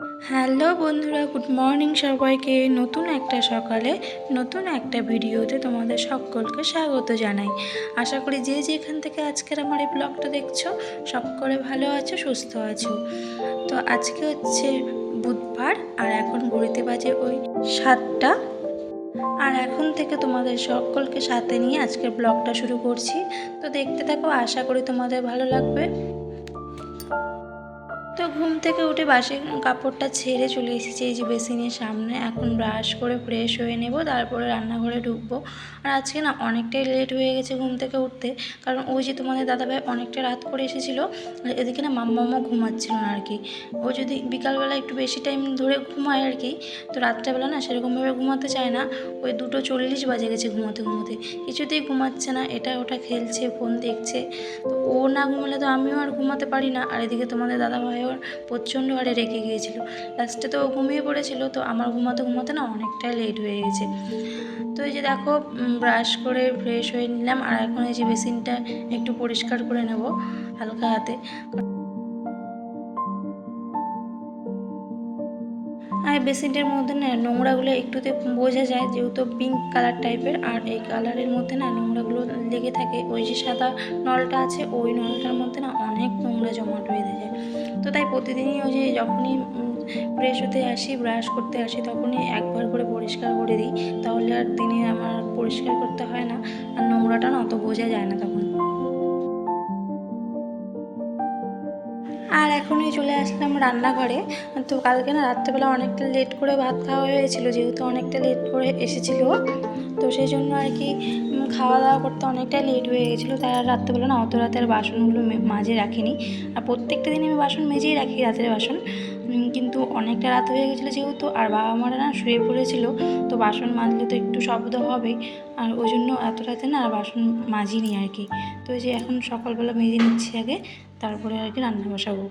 Hello বন্ধুরা, good morning সবাইকে। নতুন একটা সকালে, নতুন একটা ভিডিওতে তোমাদের সকলকে স্বাগত জানাই। আশা করি যে যেখান থেকে আজকের আমার এই ব্লগটা দেখছ, সকলে ভালো আছো, সুস্থ আছো। তো আজকে হচ্ছে বুধবার, আর এখন ঘুরিতে বাজে ওই সাতটা। আর এখন থেকে তোমাদের সকলকে সাথে নিয়ে আজকের ব্লগটা শুরু করছি। তো দেখতে থাকো, আশা করি তোমাদের ভালো লাগবে। তো ঘুম থেকে উঠে বাসি কাপড়টা ছেড়ে চলে এসেছি এই যে বেসিনের সামনে। এখন ব্রাশ করে ফ্রেশ হয়ে নেব, তারপরে রান্নাঘরে ঢুকবো। আর আজকে না অনেকটাই লেট হয়ে গেছে ঘুম থেকে উঠতে। কারণ ওই যে তোমাদের দাদাভাই অনেকটা রাত করে এসেছিল এদিকে না মাম্মামও ঘুমাচ্ছিল না আর কি ও যদি বিকালবেলা একটু বেশি টাইম ধরে ঘুমায় আর কি তো রাত্রেবেলা না সেরকমভাবে ঘুমাতে চায় না। ওই দুটো চল্লিশ বাজে গেছে ঘুমাতে ঘুমাতে। কিছুতেই ঘুমাচ্ছে না, এটা ওটা খেলছে, ফোন দেখছে। তো ও না ঘুমালে তো আমিও আর ঘুমাতে পারি না। আর এদিকে তোমাদের দাদাভাইও প্রচণ্ড হারে রেখে গিয়েছিল। লাস্টে তো ঘুমিয়ে পড়েছিল, তো আমার ঘুমাতে ঘুমাতে না অনেকটাই লেট হয়ে গেছে। তো এই যে দেখো ব্রাশ করে ফ্রেশ হয়ে নিলাম, আর এখন এই যে বেসিনটা একটু পরিষ্কার করে নেব হালকা হাতে। আর বেসিনটার মধ্যে না নোংরাগুলো একটুতে বোঝা যায়, যেহেতু পিঙ্ক কালার টাইপের আর এই কালারের মধ্যে না নোংরাগুলো লেগে থাকে। ওই যে সাদা নলটা আছে, ওই নলটার মধ্যে না অনেক নোংরা জমাট বেঁধে যায়। তো তাই প্রতিদিনই ওই যে যখনই ফ্রেশ হতে আসি ব্রাশ করতে আসি, তখনই একবার করে পরিষ্কার করে দিই। তাহলে আর দিনে আমার পরিষ্কার করতে হয় না। আর নোংরাটা না অত বোঝা যায় না তখন। আর এখনই চলে আসলাম রান্নাঘরে। তো কালকে না রাত্রেবেলা অনেকটা লেট করে ভাত খাওয়া হয়েছিল, যেহেতু অনেকটা লেট করে এসেছিল। তো সেই জন্য আর কি খাওয়া দাওয়া করতে অনেকটা লেট হয়ে গেছিল। তাই আর রাত্রেবেলা না অত রাতের বাসনগুলো মে- মাঝে রাখিনি। আর প্রত্যেকটা দিন আমি বাসন মেজেই রাখি রাতের বাসন। কিন্তু অনেকটা রাত হয়ে গেছিল যেহেতু, আর বাবা মারা না শুয়ে পড়েছিল, তো বাসন মাজলে তো একটু শব্দ হবেই আর ওই জন্য এত রাতে না আর বাসন মাজিনি আর কি। তো যে এখন সকালবেলা মেজে নিচ্ছি আগে। তারপরে আর কি রান্না বসাবো।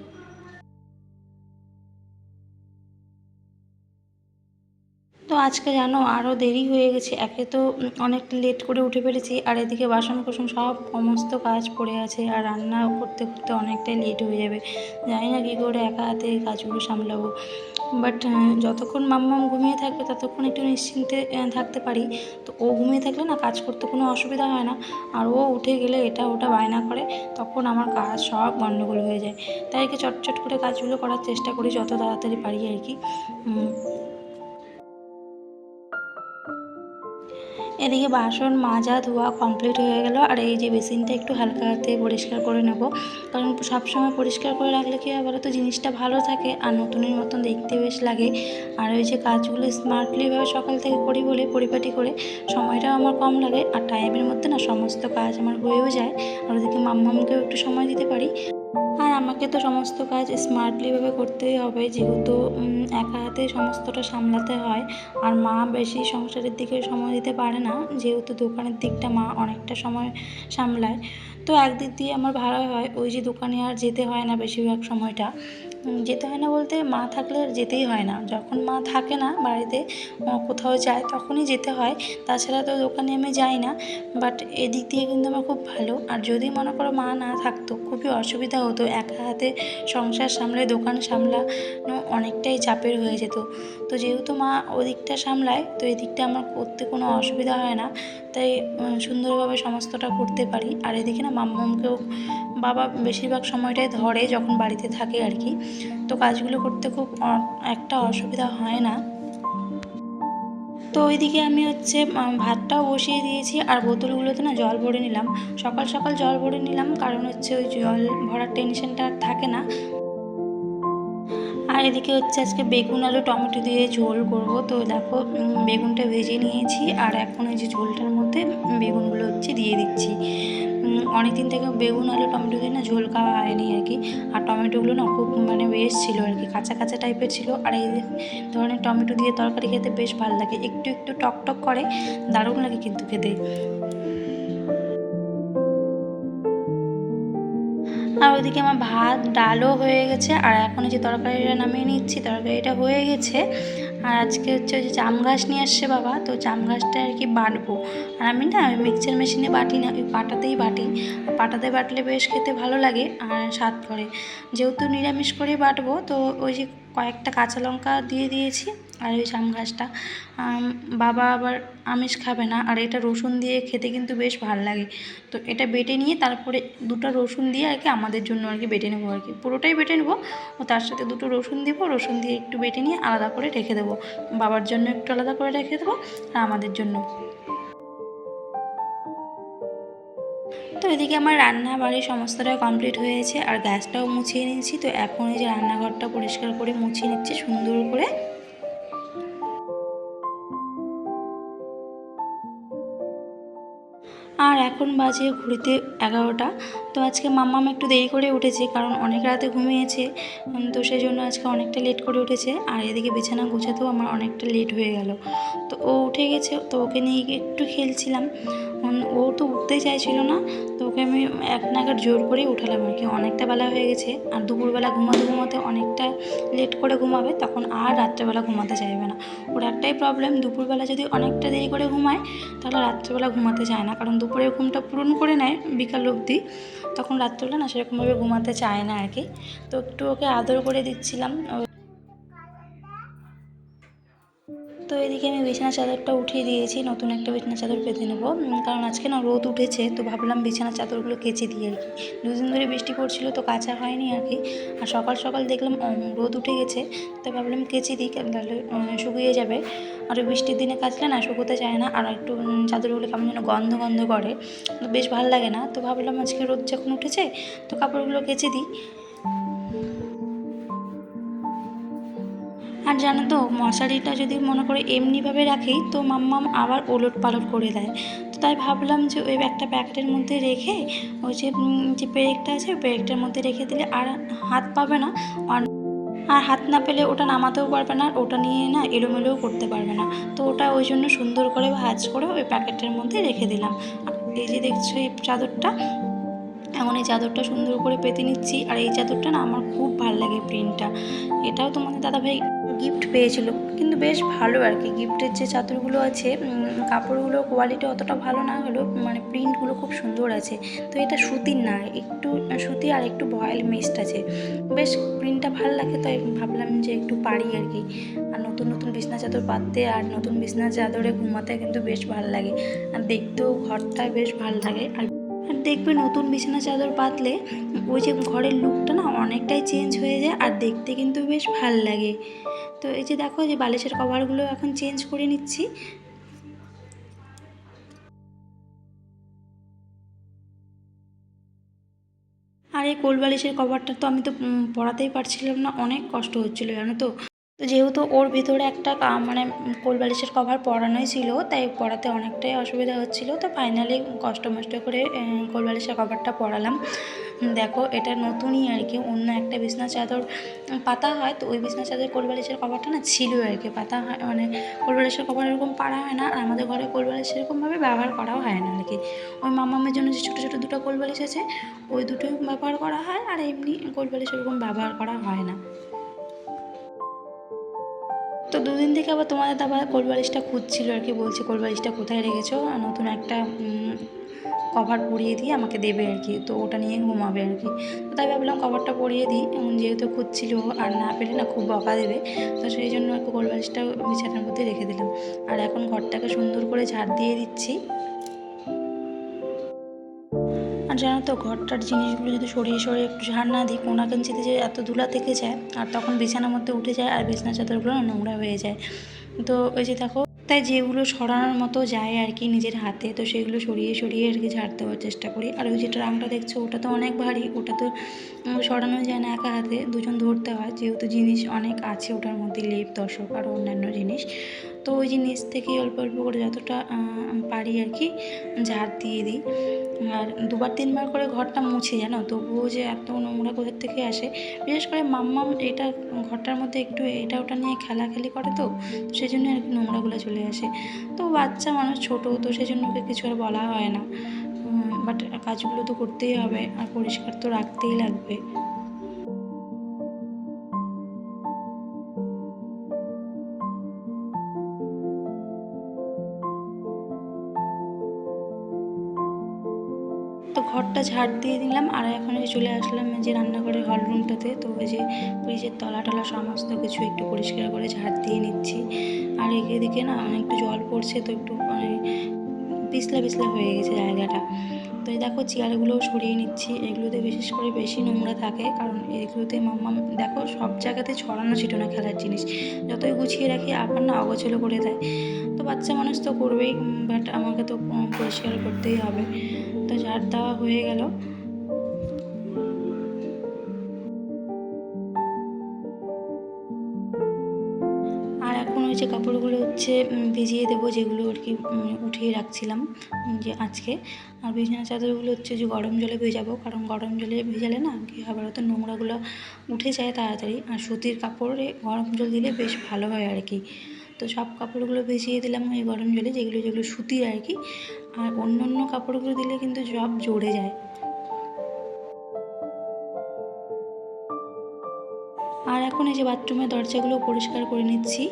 তো আজকে জানো আরও দেরি হয়ে গেছে, একে তো অনেক লেট করে উঠে পেরেছি আর এদিকে বাসন কোসন সব সমস্ত কাজ পড়ে আছে, আর রান্না করতে করতে অনেকটাই লেট হয়ে যাবে। জানি না কী করে একা হাতে কাজগুলো সামলাবো। বাট যতক্ষণ মাম্মাম ঘুমিয়ে থাকবে, ততক্ষণ একটু নিশ্চিন্তে থাকতে পারি। তো ও ঘুমিয়ে থাকলে না, কাজ করতে কোনো অসুবিধা হয় না। আর ও উঠে গেলে এটা ওটা বায়না করে, তখন আমার কাজ সব গণ্ডগোল হয়ে যায়। তাই একে চটচট করে কাজগুলো করার চেষ্টা করি, যত তাড়াতাড়ি পারি আর কি। এদিকে বাসন মাজা ধোয়া কমপ্লিট হয়ে গেল। আর এই যে বেসিনটা একটু হালকা হাতে পরিষ্কার করে নেব। কারণ সবসময় পরিষ্কার করে রাখলে কি হয় বলো তো জিনিসটা ভালো থাকে আর নতুনের মতন দেখতে বেশ লাগে। আর ওই যে কাজগুলো স্মার্টলিভাবে সকাল থেকে করি বলে পরিপাটি করে সময়টাও আমার কম লাগে। আর টাইমের মধ্যে না সমস্ত কাজ আমার হয়েও যায়। আর ওদিকে মাম্মামকেও একটু সময় দিতে পারি। আমাকে তো সমস্ত কাজ স্মার্টলিভাবে করতেই হবে। যেহেতু একা হাতে সমস্তটা সামলাতে হয়, আর মা বেশি সংসারের দিকে সময় দিতে পারে না। যেহেতু দোকানের দিকটা মা অনেকটা সময় সামলায়। তো একদিক দিয়ে আমার ভালো হয়, ওই যে দোকানে আর যেতে হয় না বেশিরভাগ সময়টা। যেতে হয় না বলতে মা থাকলে আর যেতেই হয় না। যখন মা থাকে না বাড়িতে কোথাও যায় তখনই যেতে হয়। তাছাড়া তো দোকানে আমি যাই না বাট এদিক দিয়ে কিন্তু আমার খুব ভালো। আর যদি মনে করো মা না থাকতো, খুবই অসুবিধা হতো। একা হাতে সংসার সামলে, দোকান সামলানো অনেকটাই চাপের হয়ে যেত। তো যেহেতু মা ওদিকটা সামলায়, তো এদিকটা আমার করতে কোনো অসুবিধা হয় না। তাই সুন্দরভাবে সমস্তটা করতে পারি। আর এদিকে না মাম্মামকেও বাবা বেশিরভাগ সময়টাই ধরে যখন বাড়িতে থাকে আর কি। তো কাজগুলো করতে খুব একটা অসুবিধা হয় না। তো ওইদিকে আমি হচ্ছে ভাতটাও বসিয়ে দিয়েছি আর বোতলগুলোতে না জল ভরে নিলাম। সকাল সকাল জল ভরে নিলাম কারণ হচ্ছে ওই জল ভরার টেনশনটা আর থাকে না। আর এদিকে হচ্ছে আজকে বেগুন, আলু, টমেটো দিয়ে ঝোল করব। তো দেখো বেগুনটা ভেজে নিয়েছি আর এখন এই যে ঝোলটার মধ্যে বেগুনগুলো হচ্ছে দিয়ে দিচ্ছি। অনেক দিন থেকে বেগুন, আলু, টমেটো দিয়ে না ঝোল খাওয়া হয়নি আর কি। আর টমেটোগুলো না খুব মানে বেশ ছিল আর কি, কাঁচা কাঁচা টাইপের ছিল। আর এই ধরনের টমেটো দিয়ে তরকারি খেতে বেশ ভালো লাগে। একটু একটু টক টক করে, দারুণ লাগে কিন্তু খেতে। আর ওইদিকে আমার ভাত, ডালও হয়ে গেছে। আর এখন যে তরকারিটা নামিয়ে নিচ্ছি, তরকারিটা হয়ে গেছে। আর আজকে হচ্ছে ওই যে জাম গাছ নিয়ে আসছে বাবা, তো জাম গাছটা আর কি বাটবো। আর আমি না ওই মিক্সচার মেশিনে বাটি না, ওই পাটাতেই বাটি। পাটাতে বাটলে বেশ খেতে ভালো লাগে আর স্বাদ করে। যেহেতু নিরামিষ করে বাটবো, তো ওই যে কয়েকটা কাঁচা লঙ্কা দিয়ে দিয়েছি। আর ওই জাম গাছটা। বাবা আবার আমিষ খাবে না, আর এটা রসুন দিয়ে খেতে কিন্তু বেশ ভালো লাগে। তো এটা বেটে নিয়ে তারপরে দুটো রসুন দিয়ে আর কি আমাদের জন্য আর কি বেটে নেব আর কি। পুরোটাই বেটে নেব ও তার সাথে দুটো রসুন দেবো, রসুন দিয়ে একটু বেটে নিয়ে আলাদা করে রেখে দেবো। বাবার জন্য একটু আলাদা করে রেখে দেবো, আর আমাদের জন্য। তো এদিকে আমার রান্না বাড়ি সমস্তটা কমপ্লিট হয়েছে, আর গ্যাসটাও মুছিয়ে নিয়েছি। তো এখন এই যে রান্নাঘরটা পরিষ্কার করে মুছিয়ে নিচ্ছি, সুন্দর করে। এখন বাজে ঘুরিতে এগারোটা। তো আজকে মাম্মাম একটু দেরি করে উঠেছে কারণ অনেক রাতে ঘুমিয়েছে। তো সেই জন্য আজকে অনেকটা লেট করে উঠেছে। আর এদিকে বিছানা গোছাতেও আমার অনেকটা লেট হয়ে গেল। তো ও উঠে গেছে, তো ওকে নিয়ে একটু খেলছিলাম। উম, ও তো উঠতেই চাইছিল না তো ওকে আমি এক নাগাদ জোর করেই উঠালাম আর কি। অনেকটা বেলা হয়ে গেছে আর দুপুরবেলা ঘুমাতে ঘুমাতে অনেকটা লেট করে ঘুমাবে তখন আর রাত্রেবেলা ঘুমাতে চাইবে না। ওর একটাই প্রবলেম দুপুরবেলা যদি অনেকটা দেরি করে ঘুমায় তাহলে রাত্রেবেলা ঘুমাতে চায় না। কারণ দুপুরের ঘুমটা পূরণ করে নেয় বিকাল অবধি তখন রাত্রেবেলা না সেরকমভাবে ঘুমাতে চায় না আর কি। তো একটু ওকে আদর করে দিচ্ছিলাম। তো এদিকে আমি বিছানা চাদরটা উঠিয়ে দিয়েছি, নতুন একটা বিছানা চাদর পেতে নেব। কারণ আজকে না রোদ উঠেছে, তো ভাবলাম বিছানা চাদরগুলো কেচে দিই আর কি। দুদিন ধরে বৃষ্টি পড়ছিল, তো কাচা হয়নি আর কি। আর সকাল সকাল দেখলাম রোদ উঠে গেছে, তো ভাবলাম কেচে দিই তাহলে শুকিয়ে যাবে। আর বৃষ্টির দিনে কাচলে না শুকোতে চায় না, আর একটু চাদরগুলো কেমন যেন গন্ধ গন্ধ করে, তো বেশ ভালো লাগে না। তো ভাবলাম আজকে রোদ যখন উঠেছে, তো কাপড়গুলো কেচে দিই। আর জানো তো, মশারিটা যদি মনে করে এমনিভাবে রাখি, তো মাম্মাম আবার ওলট পালট করে দেয়। তো তাই ভাবলাম যে ওই একটা প্যাকেটের মধ্যে রেখে, ওই যে যে পেরেকটা আছে, ওই পেরেকটার মধ্যে রেখে দিলে আর হাত পাবে না। আর হাত না পেলে ওটা নামাতেও পারবে না, আর ওটা নিয়ে না এলোমেলোও করতে পারবে না। তো ওটা ওই জন্য সুন্দর করে ভাঁজ করে ওই প্যাকেটের মধ্যে রেখে দিলাম। এই যে দেখছ এই চাদরটা, এখন এই চাদরটা সুন্দর করে পেতে নিচ্ছি। আর এই চাদরটা না আমার খুব ভালো লাগে প্রিন্টটা এটাও তোমাদের দাদাভাই গিফট পেয়েছিল। কিন্তু বেশ ভালো আর কি। গিফটের যে চাদরগুলো আছে কাপড়গুলো কোয়ালিটি অতটা ভালো না হলেও মানে প্রিন্টগুলো খুব সুন্দর আছে। তো এটা সুতির না, একটু সুতি আর একটু ভয়েল মিক্সড আছে। বেশ প্রিন্টটা ভালো লাগে তাই ভাবলাম যে একটু পারি আর কি। আর নতুন নতুন বিছনা চাদর পাততে আর নতুন বিছনা চাদরে ঘুমাতে কিন্তু বেশ ভালো লাগে। আর দেখতেও ঘরটা বেশ ভালো লাগে। আর আর দেখবে নতুন বিছানা চাদর পাতলে, ওই যে ঘরের লুকটা না অনেকটাই চেঞ্জ হয়ে যায়। আর দেখতে কিন্তু বেশ ভালো লাগে। তো এই যে দেখো যে বালিশের কভারগুলো এখন চেঞ্জ করে নিচ্ছি। আর এই কোল বালিশের কভারটা তো আমি তো পড়াতেই পারছিলাম না অনেক কষ্ট হচ্ছিল জানো তো? তো যেহেতু ওর ভিতরে একটা মানে কোল বালিশের কভার পরানোই ছিল তাই পড়াতে অনেকটাই অসুবিধা হচ্ছিল। তো ফাইনালি কষ্ট মষ্ট করে কোল বালিশের কভারটা পরালাম। উম, দেখো, এটা নতুনই আর কি, অন্য একটা বিছনা চাদর পাতা হয়, তো ওই বিছনা চাদর কোলবালিশের কভারটা না ছিল আর কি, পাতা হয় মানে কোলবালিশের কভার এরকম পাড়া হয় না, আর আমাদের ঘরে কোলবালিশ সেরকমভাবে ব্যবহার করাও হয় না আর কি। ওই মামামের জন্য যে ছোটো ছোটো দুটো কোলবালিশ আছে, ওই দুটোই ব্যবহার করা হয়, আর এমনি কোল বালিশ ওরকম ব্যবহার করা হয় না। তো দুদিন থেকে আবার তোমাদের দাদা কোলবালিশটা খুঁজছিল আর কি, বলছে কোলবালিশটা কোথায় রেখেছো? নতুন একটা কভার পরিয়ে দিয়ে আমাকে দেবে আর কি। তো ওটা নিয়ে ঘুমাবে আর কি। তো তাই ভাবলাম কভারটা পরিয়ে দিই। যেহেতু খুঁজছিল আর না পেলে না খুব বকা দেবে। তো সেই জন্য আর একটু কোলবালিশটা বিছানার মধ্যে রেখে দিলাম। আর এখন ঘরটাকে সুন্দর করে ঝাড় দিয়ে দিচ্ছি। আর জানো তো, ঘরটার জিনিসগুলো যদি সরিয়ে সরিয়ে একটু ঝাড় না দিই, কোনা কাঞ্চিতে যে এত ধুলা থেকে যায়, আর তখন বিছানার মধ্যে উঠে যায়, আর বিছানা চাদরগুলো নোংরা হয়ে যায়। তো ওই যে দেখো তাই যেগুলো সরানোর মতো যায় আর কি নিজের হাতে, তো সেগুলো সরিয়ে সরিয়ে আর কি ঝাড় দেওয়ার চেষ্টা করি। আর ওই যে ট্রাঙ্কটা দেখছ, ওটা তো অনেক ভারী, ওটা তো সরানো যায় না একা হাতে, দুজন ধরতে হয়। যেহেতু জিনিস অনেক আছে ওটার মধ্যে লেপ দর্শক আর অন্যান্য জিনিস। তো ওই জিনিস থেকে অল্প অল্প করে যতটা পারি আর কি, ঝাড় দিয়ে দিই। আর দুবার, তিনবার করে ঘরটা মুছে, জানো? তবুও যে এত নোংরা কোথার থেকে আসে? বিশেষ করে মাম্মাম এটা ঘরটার মধ্যে একটু এটা ওটা নিয়ে খেলাখেলি করে তো সেই জন্য আর কি নোংরাগুলো চলে আসে। তো বাচ্চা মানুষ ছোটো, তো সেই জন্য ওকে কিছু আর বলা হয় না। বাট কাজগুলো তো করতেই হবে, আর পরিষ্কার তো রাখতেই লাগবে। তো ঘরটা ঝাড় দিয়ে দিলাম আর এখন চলে আসলাম যে রান্নাঘরের হল রুমটাতে তো ওই যে ফ্রিজের তলা টলা সমস্ত কিছু একটু পরিষ্কার করে ঝাড় দিয়ে নিচ্ছি। আর এদিকে না একটু জল পড়ছে, তো একটু মানে পিছলা পিছলা হয়ে গেছে জায়গাটা। তো এই দেখো চেয়ারগুলো সরিয়ে নিচ্ছি। এগুলোতে বিশেষ করে বেশি নোংরা থাকে, কারণ এগুলোতে মাম্মা দেখো সব জায়গাতে ছড়ানো ছিটানো খেলার জিনিস। যতই গুছিয়ে রাখি, আবার না অগোছলো করে দেয়। তো বাচ্চা মানুষ তো করবেই বাট আমাকে তো পরিষ্কার করতেই হবে। তো ঝাড় দেওয়া হয়ে গেল। হচ্ছে ভিজিয়ে দেবো যেগুলো আর কি উঠিয়ে রাখছিলাম যে আজকে। আর বিছানা চাদরগুলো হচ্ছে যে গরম জলে ভেজাবো, কারণ গরম জলে ভেজালে না কি আবার তো নোংরাগুলো উঠে যায় তাড়াতাড়ি। আর সুতির কাপড়ে গরম জল দিলে বেশ ভালো হয় আর কি। তো সব কাপড়গুলো ভিজিয়ে দিলাম ওই গরম জলে, যেগুলো যেগুলো সুতির আর কি। আর অন্য অন্য কাপড়গুলো দিলে কিন্তু সব জড়ে যায়। আর এখন এই যে বাথরুমের দরজাগুলো পরিষ্কার করে নিচ্ছি।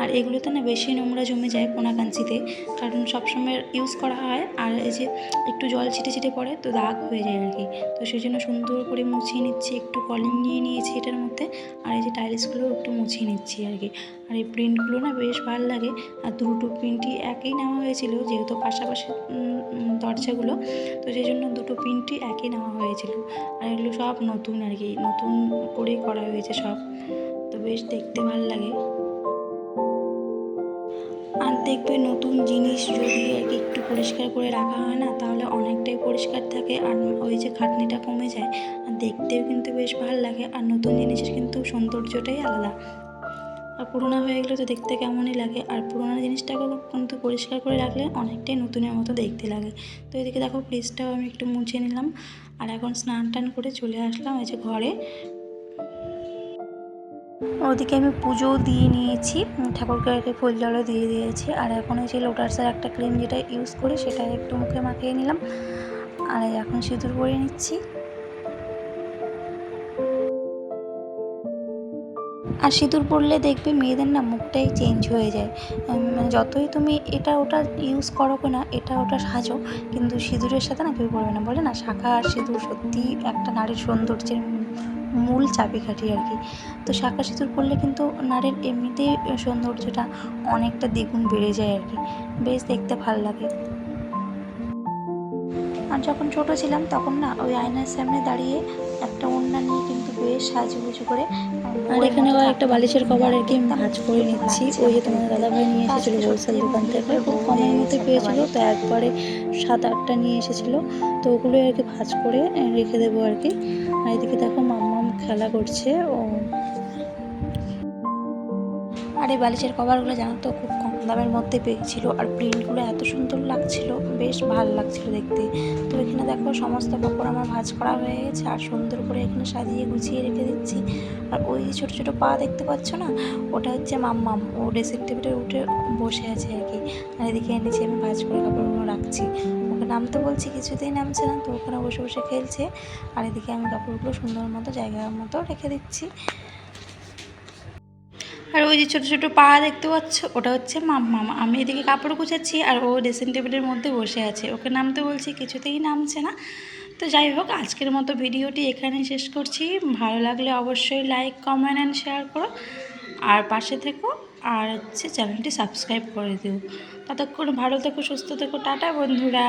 আর এগুলোতে না বেশি নোংরা জমে যায় কোনাকাঞ্চিতে। কারণ সবসময় ইউজ করা হয় আর এই যে একটু জল ছিটে ছিটে পড়ে তো দাগ হয়ে যায় আর কি তো সেই জন্য সুন্দর করে মুছিয়ে নিচ্ছি, একটু কলিং নিয়ে নিয়েছি এটার মধ্যে। আর এই যে টাইলসগুলো একটু মুছিয়ে নিচ্ছি আর কি আর এই প্রিন্টগুলো না বেশ ভালো লাগে। আর দুটো প্রিন্টই একই নেওয়া হয়েছিল যেহেতু পাশাপাশি দরজাগুলো। তো সেই জন্য দুটো প্রিন্টই একই নেওয়া হয়েছিল। আর এগুলো সব নতুন আর কি নতুন করেই করা হয়েছে সব। তো বেশ দেখতে ভালো লাগে। আর দেখবে নতুন জিনিস যদি একটু পরিষ্কার করে রাখা হয় না, তাহলে অনেকটাই পরিষ্কার থাকে আর ওই যে খাটনিটা কমে যায়। আর দেখতেও কিন্তু বেশ ভালো লাগে আর নতুন জিনিসের কিন্তু সৌন্দর্যটাই আলাদা। আর পুরোনো হয়ে গেলে তো দেখতে কেমনই লাগে। আর পুরোনো জিনিসটাকে কিন্তু পরিষ্কার করে রাখলে অনেকটাই নতুনের মতো দেখতে লাগে। তো এদিকে দেখো ফ্রিজটাও আমি একটু মুছে নিলাম। আর এখন স্নান টান করে চলে আসলাম এই যে ঘরে। ওদিকে আমি পুজোও দিয়ে নিয়েছি। ঠাকুরকে কি ফুল জলও দিয়ে দিয়েছি। আর এখন যে লোটাসের একটা ক্রিম যেটা ইউজ করি, সেটা একটু মুখে মাখিয়ে নিলাম। আর এখন সিঁদুর পরে নিচ্ছি। আর সিঁদুর পরলে দেখবে মেয়েদের না মুখটাই চেঞ্জ হয়ে যায়। মানে যতই তুমি এটা ওটা ইউজ করো না এটা ওটা সাজো, কিন্তু সিঁদুরের সাথে না কেউ পরবে না। বলে না, শাখা আর সিঁদুর সত্যি একটা নারীর সৌন্দর্যের মূল চাবিকাঠি আর কি। তো শাখা সিঁদুর পরলে কিন্তু নারীর এমনিতেই সৌন্দর্যটা অনেকটা দ্বিগুণ বেড়ে যায় আর কি। বেশ দেখতে ভালো লাগে। আর যখন ছোট ছিলাম তখন না ওই আয়নার সামনে দাঁড়িয়ে একটা ওড়না নিয়ে কিন্তু বেশ সাজুগুজু করে আর এখানে একটা বালিশের কভার আর কি ভাঁজ করে নিচ্ছি। ওই যে তোমার দাদাভাই নিয়ে এসেছিল হোলসেল দোকান থেকে খুব কমের মধ্যে পেয়েছিলো। তো একবারে সাত আটটা নিয়ে এসেছিল। তো ওগুলো আর কি ভাঁজ করে রেখে দেবো আর কি। আর এদিকে দেখো মাম্মাম খেলা করছে, ও আর এই বালিশের কভারগুলো জানো তো, খুব কম দামের মধ্যে পেয়েছিল। আর প্রিন্টগুলো এত সুন্দর লাগছিল, বেশ ভালো লাগছিল দেখতে। তো এখানে দেখো সমস্ত কাপড় আমার ভাঁজ করা হয়ে গেছে, আর সুন্দর করে এখানে সাজিয়ে গুছিয়ে রেখে দিচ্ছি। আর ওই যে ছোটো ছোটো পা দেখতে পাচ্ছ না, ওটা হচ্ছে মাম্মাম, ও ড্রেসিং টেবিলে উঠে বসে আছে আর কি। আর এদিকে এনেছি আমি ভাঁজ করে কাপড়গুলো রাখছি। নামতে বলছি কিছুতেই নামছে না, তো ওখানে বসে বসে খেলছে। আর এদিকে আমি কাপড়গুলো সুন্দর মতো জায়গার মতো রেখে দিচ্ছি। আর ওই যে ছোটো ছোটো পা দেখতে পাচ্ছ, ওটা হচ্ছে মাম্মাম আমি এদিকে কাপড় গুছাচ্ছি আর ও ড্রেসিং টেবিলের মধ্যে বসে আছে। ওকে নামতে বলছি, কিছুতেই নামছে না। তো যাই হোক, আজকের মতো ভিডিওটি এখানেই শেষ করছি। ভালো লাগলে অবশ্যই লাইক কমেন্ট অ্যান্ড শেয়ার করো। আর পাশে থেকো। আর হচ্ছে চ্যানেলটি সাবস্ক্রাইব করে দিও। ততক্ষণ ভালো থেকো সুস্থ থেকো। টাটা বন্ধুরা।